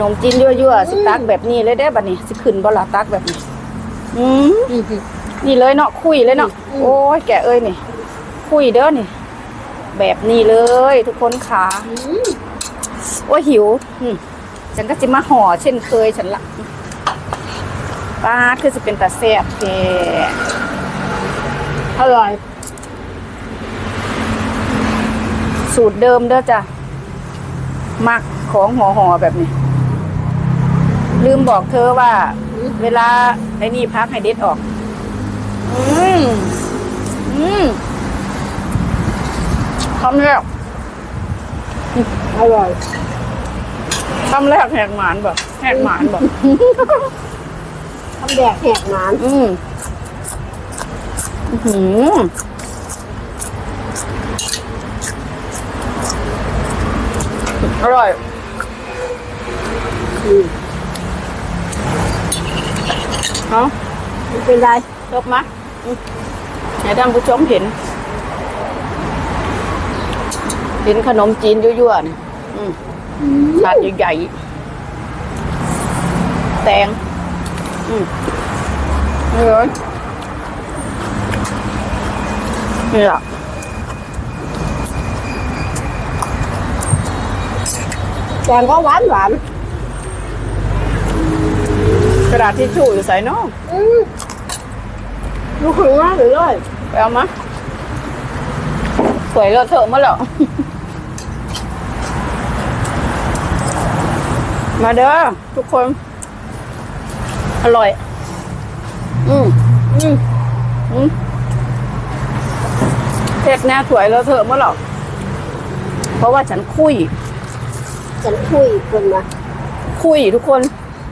นมจีนยั่วๆสิตักแบบนี้เลยได้อบัดนี้สิขึ้นบ่ล่ะตักแบบนี้ อืมอืมนี่เลยเนาะคุยเลยเนาะอืมโอ้ยแกะเอ้ยนี่ คุยเด้อนี่ แบบนี้เลย ทุกคนขาอืมโอ้ยหิวอืมฉันก็จะมาห่อเช่นเคยฉันละป้าดคือจะเป็นตาแซ่บแกอร่อยสูตรเดิมเด้อจ้ะมักของห่อห่อๆแบบนี้ ลืมบอกเธอว่า เวลาไอ้นี่พักให้เด็ดออก อืมอืมคำแรกอร่อยคำแรกแหกหมานบ่แหกหมานบ่ทำแดกแหกหนาน อืมอื้อหืออร่อย อืม เนาะไม่เป็นไรจบมะอืมให้ท่านผู้ชมเห็น เห็นขนมจีนยั่วๆนี่อืมถาดใหญ่ๆ แตง อืมนี่เลยนี่แหละแกงก็หวานหวาน กระดาษทิชชู่อยู่ใส่เนอกอืมลูกถึงมากเลยเลยไปเอามาสวยเลอะเทอะมาแล้วมาเด้อทุกคน อร่อย อืมอืมอืมเผ็ดแน่สวยเลอะเทอะมาแล้วเพราะว่าฉันคุย ฉันคุยคนนะคุยทุกคน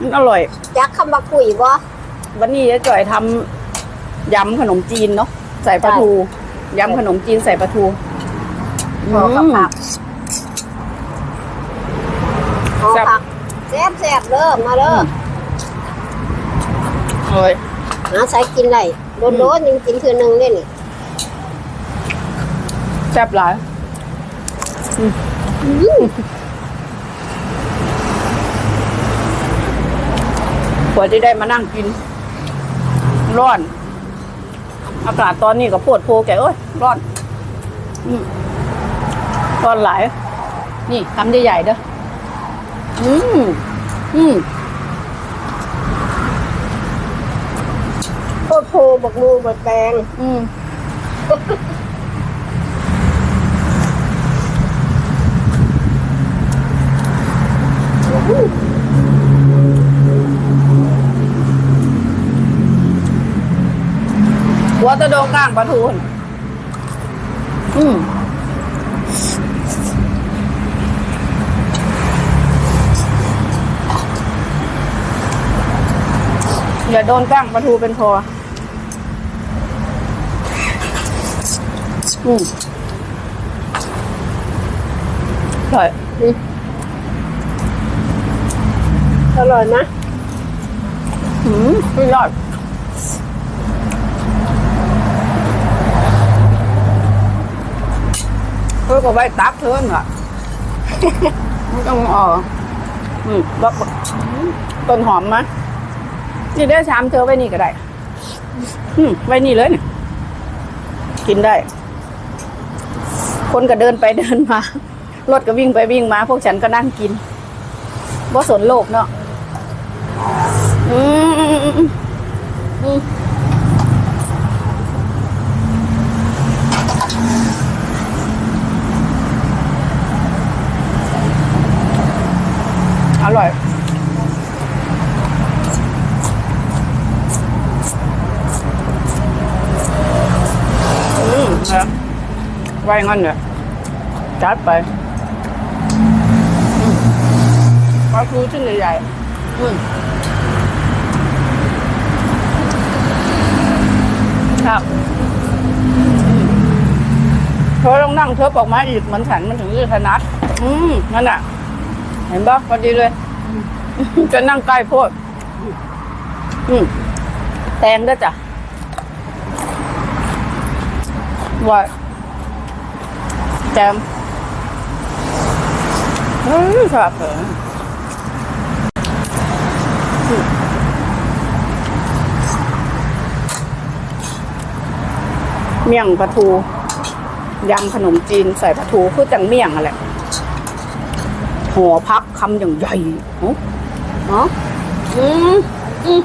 มันอร่อยจักคำว่าคุยบ่วันนี้จะจ่อยทำยำขนมจีนเนาะใส่ปลาทูยำขนมจีนใส่ปลาทูพอกับผักพอแซ่บผักแซ่บแซ่บเด้อมาเด้ออร่อยหาใส่กินได้โดนโดนยังกินคือหนึ่งเนี่ยนี่แซ่บหลายอืม กว่าจะได้มานั่งกิน ร้อน อากาศตอนนี้ก็ปวดโพแกเอ้ยร้อนอืมร้อนหลาย นี่คำใหญ่ๆเด้ออืมอืมโคตรโพบักมูบักแตงอืม หัวตะโดงก้างปลาทูนอืมอย่าโดนก้างปลาทูเป็นพอ อืมอร่อยอร่อยนะ อืมสุดยอด เธอก็ไว้ตักเธอน่ะไม่ต้องเอออืมบักบักต้นหอมมะนี่ได้ชามเธอไว้นี่ก็ได้ อืมไว้นี่เลยเนี่ยกินได้ คนก็เดินไปเดินมา รถก็วิ่งไปวิ่งมา พวกฉันก็นั่งกินว่สนโลกเนาะอืมอืมอืมอืมอืมอร่อย อืม นะไว้งั้นเนี่ยจัดไปอืมปลาทูชิ้นใหญ่ๆอืมครับเธอต้องนั่งเธอออกมาอีกเหมือนฉันมันถึงจะถนัดอืมนั่นน่ะ เห็นปะพอดีเลย จะนั่งใกล้โพด อืมแตงด้วยจ้ะ ว่าแจมเฮ้ยชอบเหรอเมี่ยงปลาทูยำขนมจีนใส่ปลาทูคือจังเมี่ยงอะไรห่อพักคำอย่างใหญ่เนาะเนาะอืมอืม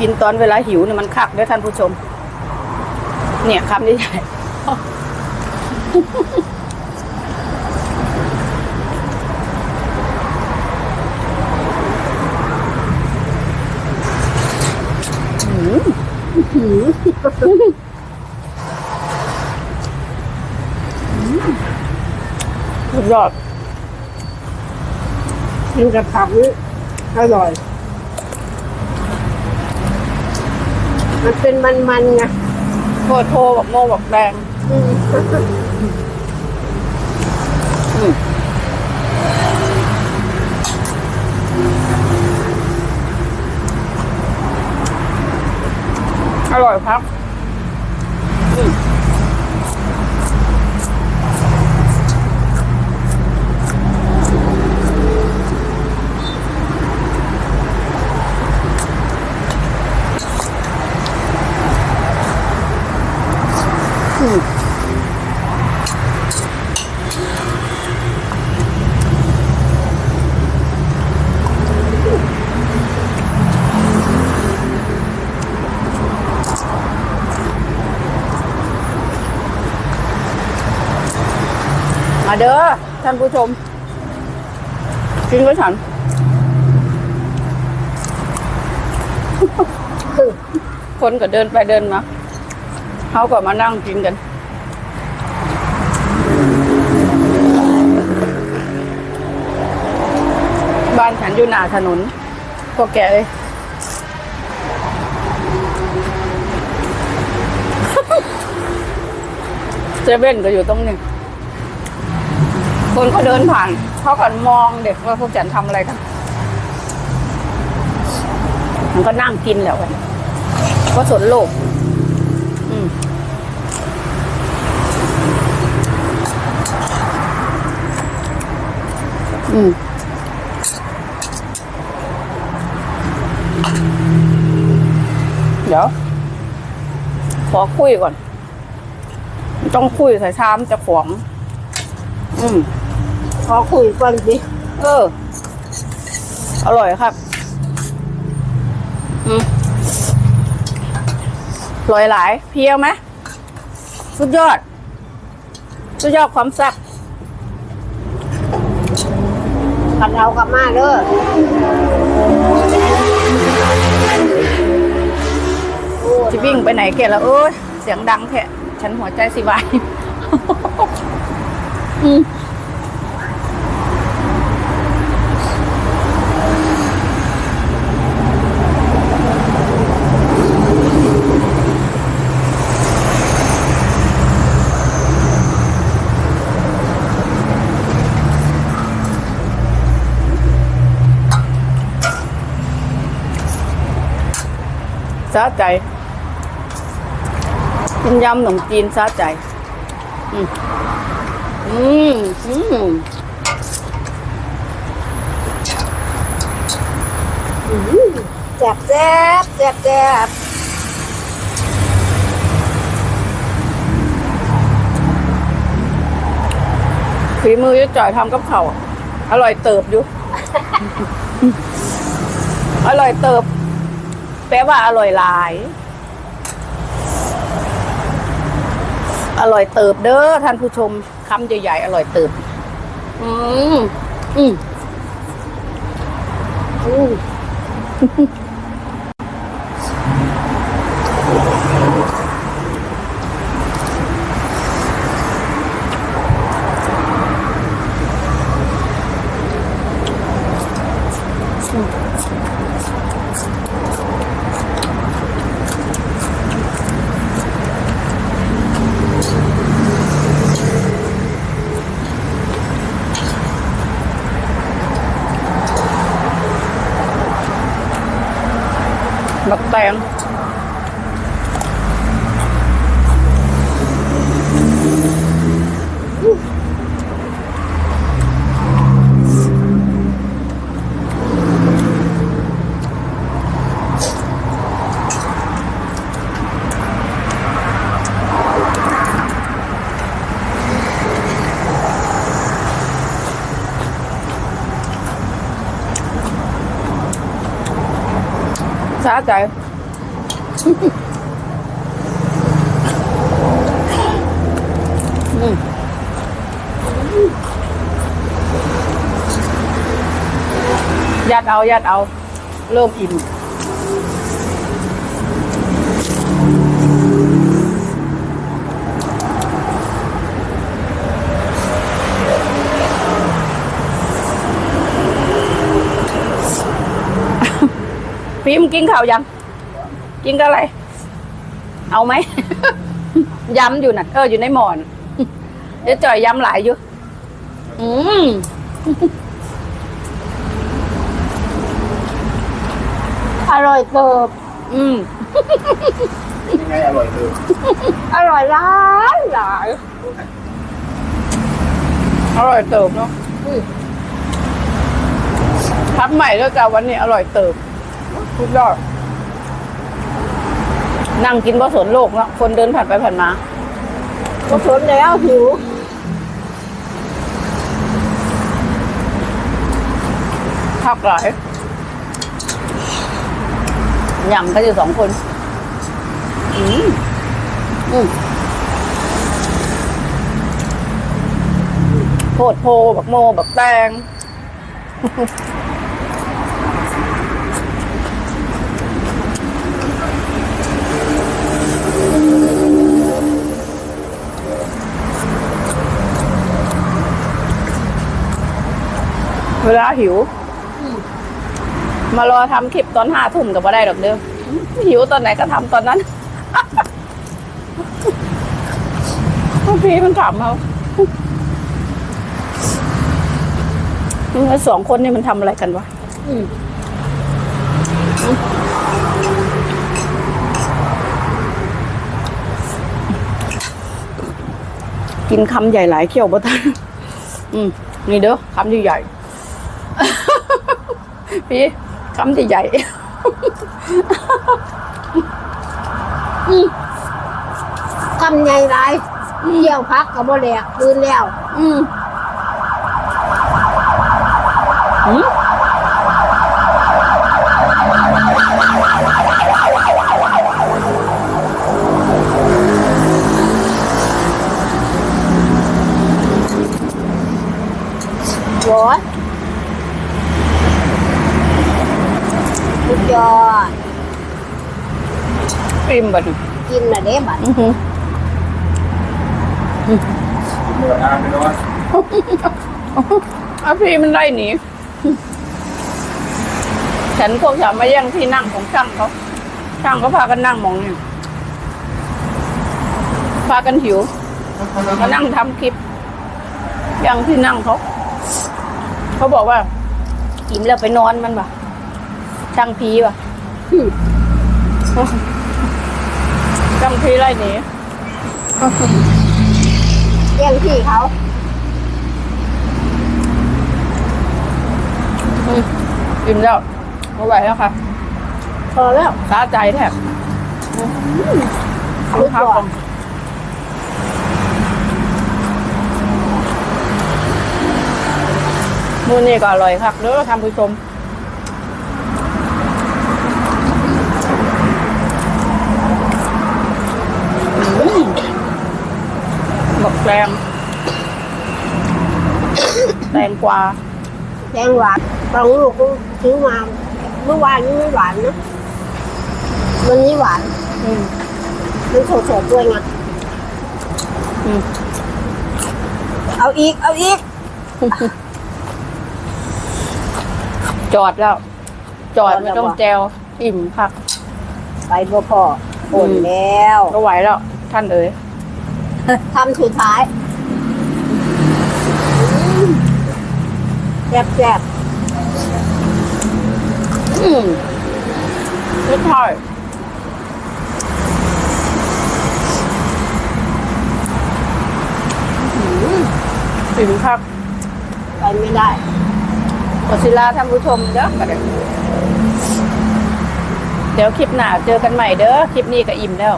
กินตอนเวลาหิวเนี่ยมันคักด้วยท่านผู้ชม เนี่ยคำนี้ใหญ่สุดยอดกินกับผักนี่อร่อย มันเป็นมันๆไงโทรโทบอกโมบอกแดงอืมอืมอร่อยครับอืม มาเด้อท่านผู้ชม กินกับฉันคนก็เดินไปเดินมาเขาก็มานั่งกินกัน บ้านฉันอยู่หน้าถนนพวกแกเลยเซเว่นก็อยู่ตรงนี้ คนเขาเดินผ่านเขาก็มองเด็กว่าพวกฉันทำอะไรกัน มันก็นั่งกินแล้วกันก็สนโลก อืมอืมเดี๋ยว ขอคุยก่อน ต้องคุยใส่ชามจะขวาง อืมขอคุยก่อนสิเออ อร่อยครับ อืมอร่อยหลาย เพียวไหมสุดยอด สุดยอดความแซ่บผัดเอากลับมาเด้อโอ้จะวิ่งไปไหนแกแล้วเอ้ย เสียงดังแท้ฉันหัวใจสิวาย อืมสะใจกินยำ อืมอืมอืมแซ่บแซ่บแซ่บแซ่บฝีมือยายจ่อยทำกับเขาวอร่อยเติบอยู่ อร่อยเติบ แปลว่าอร่อยหลาย อร่อยเติบเด้อท่านผู้ชม คำใหญ่ๆ อร่อยเติบอืม อืมอืม Baktay. สาใจอืมยัดเอายัดเอา เริ่มอิ่ม พิมพ์กินข้าวยัง กินกับอะไร เอาไหม ย้ำอยู่น่ะ เอออยู่ในหมอนเดี๋ยวจ่อยย้ำหลายอยู่ อืมอร่อยเติบอืม ยังไงอร่อยเลยอร่อยหลายหลายอร่อยเติบเนาะทับใหม่ด้วยจ้าวันนี้อร่อยเติบ ทุกยอดนั่งกินบ่สนโลกเนาะคนเดินผ่านไปผ่านมา ก็ทนแล้วหิวพักหลายยำก็อยู่สองคน อืมอืมโพดโพบักโมบักแตง เวลาหิว มารอทำคลิปตอนห้าทุ่มกับว่าได้ดอกเดิมหิวตอนไหนก็ทำตอนนั้นพี่มันขำเขาสองคนนี่มันทำอะไรกันวะ อืม กินคำใหญ่หลายเขี้ยวบ่ทันอืมนี่เด้อคำใหญ่ๆพี่คำใหญ่ทำไงไรเยี่ยวพักกับบ่แหลกคืนแล้วๆอืมอืม โหยสุดยอด ป ริมบัดนี้กินน่ะเด้บัดอื้อหือเมื่ออาไปนอนเอาพี่มันไล่หนีฉันพวกฉันมาแย่งที่นั่งของช่างเขาช่างเขาพากันนั่งมองนี่พากันหิวมานั่งทำคลิปยังที่นั่งเขาเขาบอกว่าอิ่มแล้วไปนอนมันปะช่างพีปะ อืมช่างพีไล่หนีเลี้ยงพี่เขาอืมอิ่มแล้วไม่ไหวแล้วค่ะ พอแล้วสาใจแทบสุดยอดมือนี่ก็อร่อยครับเด้อท่านผู้ชม อืมบัก แตงแตงกวาแดงหวานบางลูกก็ซื้อมาเมื่อวานนี้ไม่หวานนะวันนี้หวานอืมมันสดๆด้วยไงอืม เอาอีก เอาอีก จอดแล้ว จอดไม่ต้องแจวอิ่มค่ะไปบ่พอโอนแล้ว ก็ไหวแล้ว ท่านเอ๋ย ทำสุดท้ายแซ่บๆอืมไม่ใช่สินครับ ไปไม่ได้ขดศิลาท่านผู้ชมเด้อเดี๋ยวคลิปหน้าเจอกันใหม่เด้อ คลิปนี้ก็อิ่มแล้ว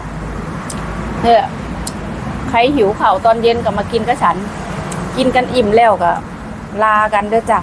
เนี่ ใครหิวข่าวตอนเย็นก็มากินกับฉัน กินกันอิ่มแล้วก็ลากันเด้อจ้ะ